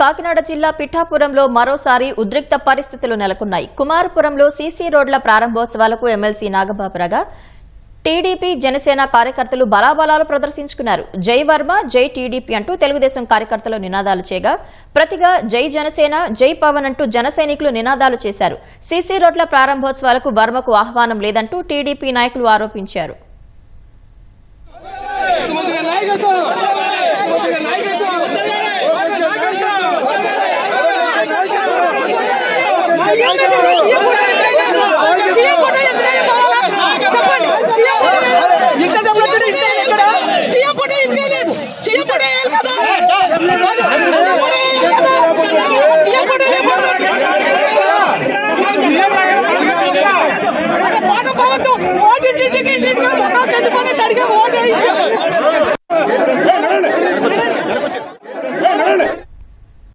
కాకినాడ జిల్లా పిఠాపురంలో మరోసారి ఉద్రిక్త పరిస్థితులు నెలకొన్నాయి. కుమారపురంలో సీసీ రోడ్ల ప్రారంభోత్సవాలకు ఎమ్మెల్సీ నాగబాబురాగా టీడీపీ జనసేన కార్యకర్తలు బలాబలాలు ప్రదర్శించుకున్నారు. జై వర్మ జై టీడీపీ అంటూ తెలుగుదేశం కార్యకర్తలు నినాదాలు చేయగా ప్రతిగా జై జనసేన జై పవన్ అంటూ జన నినాదాలు చేశారు. సీసీ రోడ్ల ప్రారంభోత్సవాలకు వర్మకు ఆహ్వానం లేదంటూ టీడీపీ నాయకులు ఆరోపించారు.